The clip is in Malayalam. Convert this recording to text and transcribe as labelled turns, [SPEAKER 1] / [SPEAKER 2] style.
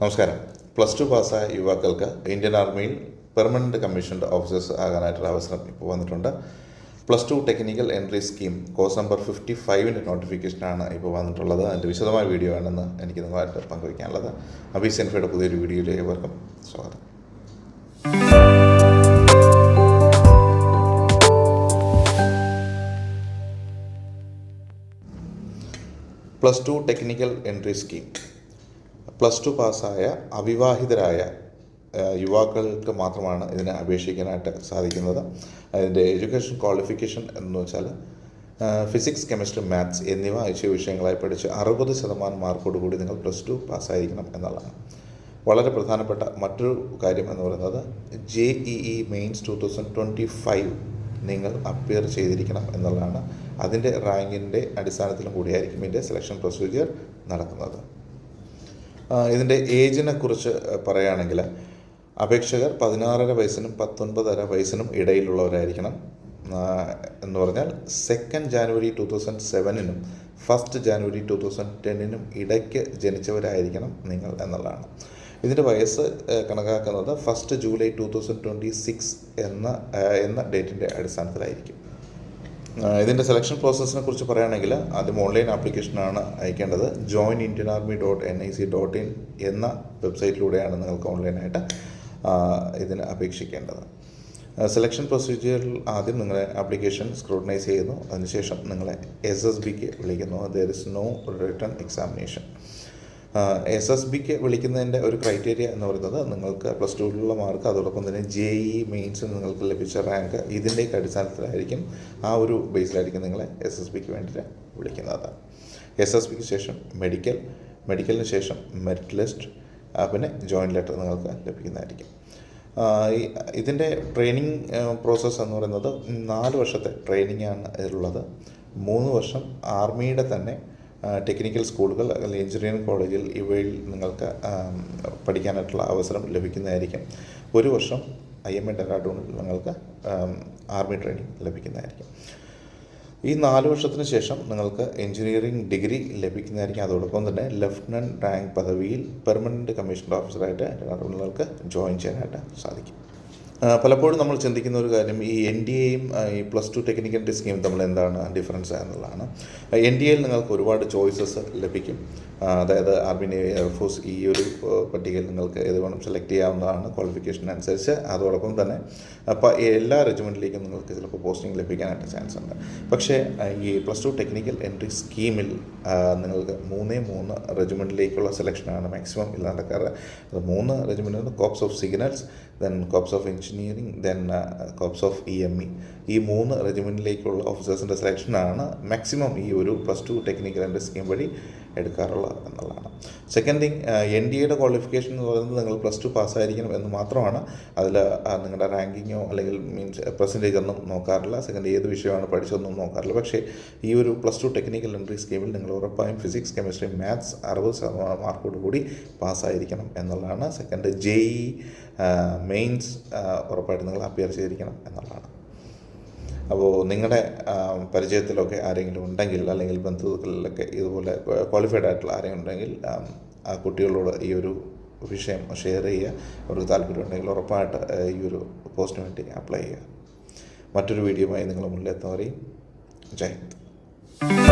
[SPEAKER 1] നമസ്കാരം. പ്ലസ് ടു പാസ്സായ യുവാക്കൾക്ക് ഇന്ത്യൻ ആർമിയിൽ പെർമനന്റ് കമ്മീഷൻഡ് ഓഫീസേഴ്സ് ആകാനായിട്ടുള്ള അവസരം ഇപ്പോൾ വന്നിട്ടുണ്ട്. Plus two technical entry scheme course number fifty ഫൈവിന്റെ നോട്ടിഫിക്കേഷനാണ് ഇപ്പോൾ വന്നിട്ടുള്ളത്. അതിന്റെ വിശദമായ വീഡിയോ ആണെന്ന് എനിക്ക് നിങ്ങളായിട്ട് പങ്കുവയ്ക്കാനുള്ളത്. അബീസ് എൻഫയുടെ പുതിയൊരു വീഡിയോയിലേക്ക് ഏവർക്കും സ്വാഗതം. Plus two technical entry scheme. Plus two പാസ്സായ അവിവാഹിതരായ യുവാക്കൾക്ക് മാത്രമാണ് ഇതിനെ അപേക്ഷിക്കാനായിട്ട് സാധിക്കുന്നത്. അതിന്റെ എഡ്യൂക്കേഷൻ ക്വാളിഫിക്കേഷൻ എന്ന് വെച്ചാൽ ഫിസിക്സ് കെമിസ്ട്രി മാത്സ് എന്നിവ ഐച്ഛിക വിഷയങ്ങളായി പഠിച്ച് അറുപത് ശതമാനം മാർക്കോട് കൂടി നിങ്ങൾ പ്ലസ് ടു പാസ്സായിരിക്കണം എന്നുള്ളതാണ്. വളരെ പ്രധാനപ്പെട്ട മറ്റൊരു കാര്യം എന്ന് പറയുന്നത് J E E mains two thousand twenty five നിങ്ങൾ അപ്പിയർ ചെയ്തിരിക്കണം എന്നുള്ളതാണ്. അതിന്റെ റാങ്കിന്റെ അടിസ്ഥാനത്തിലും കൂടിയായിരിക്കും ഇതിന്റെ സെലക്ഷൻ പ്രൊസീജിയർ നടക്കുന്നത്. ഇതിന്റെ ഏജിനെ കുറിച്ച് പറയുകയാണെങ്കിൽ അപേക്ഷകർ പതിനാറര വയസ്സിനും പത്തൊൻപതര വയസ്സിനും ഇടയിലുള്ളവരായിരിക്കണം. എന്ന് പറഞ്ഞാൽ സെക്കൻഡ് ജാനുവരി ടു തൗസൻഡ് സെവനിനും ഫസ്റ്റ് ജാനുവരി ടു തൗസൻഡ് ടെന്നിനും ഇടയ്ക്ക് ജനിച്ചവരായിരിക്കണം നിങ്ങൾ എന്നുള്ളതാണ്. ഇതിന്റെ വയസ്സ് കണക്കാക്കുന്നത് first July two thousand twenty six എന്ന എന്ന ഡേറ്റിന്റെ അടിസ്ഥാനത്തിലായിരിക്കും. ഇതിന്റെ സെലക്ഷൻ പ്രോസസ്സിനെ കുറിച്ച് പറയുകയാണെങ്കിൽ ആദ്യം ഓൺലൈൻ ആപ്ലിക്കേഷനാണ് അയക്കേണ്ടത്. Join Indian army dot N I C dot in എന്ന വെബ്സൈറ്റിലൂടെയാണ് നിങ്ങൾക്ക് ഓൺലൈനായിട്ട് ഇതിന് അപേക്ഷിക്കേണ്ടത്. സെലക്ഷൻ പ്രൊസീജിയറിൽ ആദ്യം നിങ്ങളെ ആപ്ലിക്കേഷൻ സ്ക്രൂട്ടനൈസ് ചെയ്യുന്നു. അതിനുശേഷം നിങ്ങളെ എസ് എസ് ബിക്ക് വിളിക്കുന്നു. There is no written examination S S ബിക്ക് വിളിക്കുന്നതിന്റെ ഒരു ക്രൈറ്റീരിയ എന്ന് പറയുന്നത് നിങ്ങൾക്ക് പ്ലസ് ടുവിലുള്ള മാർക്ക് അതോടൊപ്പം തന്നെ ജെ ഇ മെയിൻസിൽ നിങ്ങൾക്ക് ലഭിച്ച റാങ്ക് ഇതിന്റെയൊക്കെ അടിസ്ഥാനത്തിലായിരിക്കും ആ ഒരു ബേസിലായിരിക്കും നിങ്ങളെ എസ് എസ് ബിക്ക് വേണ്ടിയിട്ട് വിളിക്കുന്നത്. എസ് എസ് ബിക്ക് ശേഷം മെഡിക്കൽ മെഡിക്കലിന് ശേഷം മെറിറ്റ് ലിസ്റ്റ് പിന്നെ ജോയിൻ ലെറ്റർ നിങ്ങൾക്ക് ലഭിക്കുന്നതായിരിക്കും. ഇതിന്റെ ട്രെയിനിങ് പ്രോസസ്സ് എന്ന് പറയുന്നത് നാല് വർഷത്തെ ട്രെയിനിങ് ആണ് ഇതിലുള്ളത് മൂന്ന് വർഷം ആർമിയുടെ തന്നെ ടെക്നിക്കൽ സ്കൂളുകൾ അല്ലെങ്കിൽ എഞ്ചിനീയറിംഗ് കോളേജിൽ ഇവയിൽ നിങ്ങൾക്ക് പഠിക്കാനായിട്ടുള്ള അവസരം ലഭിക്കുന്നതായിരിക്കും. ഒരു വർഷം ഐ എം എ ഡെറാഡൂണിൽ നിങ്ങൾക്ക് ആർമി ട്രെയിനിങ് ലഭിക്കുന്നതായിരിക്കും. ഈ നാല് വർഷത്തിന് ശേഷം നിങ്ങൾക്ക് എഞ്ചിനീയറിംഗ് ഡിഗ്രി ലഭിക്കുന്നതായിരിക്കും. അതോടൊപ്പം തന്നെ ലഫ്റ്റനന്റ് റാങ്ക് പദവിയിൽ പെർമനന്റ് കമ്മീഷൻ ഓഫീസറായിട്ട് നിങ്ങൾക്ക് ജോയിൻ ചെയ്യാനായിട്ട് സാധിക്കും. പലപ്പോഴും നമ്മൾ ചിന്തിക്കുന്ന ഒരു കാര്യം ഈ എൻ ഡി എയും ഈ പ്ലസ് ടു ടെക്നിക്കൽ സ്കീമും തമ്മിൽ എന്താണ് ഡിഫറൻസ് എന്നുള്ളതാണ്. എൻ ഡി എയിൽ നിങ്ങൾക്ക് ഒരുപാട് ചോയ്സസ് ലഭിക്കും. അതായത് ആർമി നേവി എയർഫോഴ്സ് ഈ ഒരു പട്ടികയിൽ നിങ്ങൾക്ക് ഏത് വേണം സെലക്ട് ചെയ്യാവുന്നതാണ് ക്വാളിഫിക്കേഷൻ അനുസരിച്ച്. അതോടൊപ്പം തന്നെ അപ്പോൾ എല്ലാ റെജിമെന്റിലേക്കും നിങ്ങൾക്ക് ചിലപ്പോൾ പോസ്റ്റിംഗ് ലഭിക്കാനായിട്ട് ചാൻസ് ഉണ്ട്. പക്ഷേ ഈ പ്ലസ് ടു ടെക്നിക്കൽ എൻട്രി സ്കീമിൽ നിങ്ങൾക്ക് മൂന്നേ മൂന്ന് റെജിമെന്റിലേക്കുള്ള സെലക്ഷനാണ് മാക്സിമം ഇല്ല നടക്കാറ് അത് മൂന്ന് regiment corps of signals then corps of engineering then corps of E M E ഈ മൂന്ന് റെജിമെന്റിലേക്കുള്ള ഓഫീസേഴ്സിന്റെ സെലക്ഷനാണ് മാക്സിമം ഈ ഒരു പ്ലസ് ടു ടെക്നിക്കൽ എന്റെ സ്കീം വഴി എടുക്കാറുള്ളത് എന്നുള്ളതാണ്. സെക്കൻഡ് തിങ് എൻ ഡി എയുടെ ക്വാളിഫിക്കേഷൻ എന്ന് പറയുന്നത് നിങ്ങൾ പ്ലസ് ടു പാസ്സായിരിക്കണം എന്ന് മാത്രമാണ്. അതിൽ നിങ്ങളുടെ റാങ്കിങ്ങോ അല്ലെങ്കിൽ മീൻസ് പെർസെന്റേജ് ഒന്നും നോക്കാറില്ല. സെക്കൻഡ് ഏത് വിഷയമാണ് പഠിച്ചതൊന്നും നോക്കാറില്ല. പക്ഷേ ഈ ഒരു പ്ലസ് ടു ടെക്നിക്കൽ എൻട്രി സ്കീമിൽ നിങ്ങൾ ഉറപ്പായും ഫിസിക്സ് കെമിസ്ട്രി മാത്സ് അറുപത് ശതമാനം മാർക്കോട് കൂടി പാസ്സായിരിക്കണം എന്നുള്ളതാണ്. സെക്കൻഡ് ജെ ഇ മെയിൻസ് ഉറപ്പായിട്ട് നിങ്ങൾ അപ്പിയർ ചെയ്തിരിക്കണം എന്നുള്ളതാണ്. അപ്പോൾ നിങ്ങളുടെ പരിചയത്തിലൊക്കെ ആരെങ്കിലും ഉണ്ടെങ്കിൽ അല്ലെങ്കിൽ ബന്ധുക്കളിലൊക്കെ ഇതുപോലെ ക്വാളിഫൈഡ് ആയിട്ടുള്ള ആരെങ്കിലും ഉണ്ടെങ്കിൽ ആ കുട്ടികളോട് ഈ ഒരു വിഷയം ഷെയർ ചെയ്യുക. അവർക്ക് താല്പര്യം ഉണ്ടെങ്കിൽ ഉറപ്പായിട്ട് ഈ ഒരു പോസ്റ്റിന് വേണ്ടി അപ്ലൈ ചെയ്യുക. മറ്റൊരു വീഡിയോയുമായി നിങ്ങൾ മുന്നിലെത്തുന്നവരെയും ജയ് ഹിന്ദ്.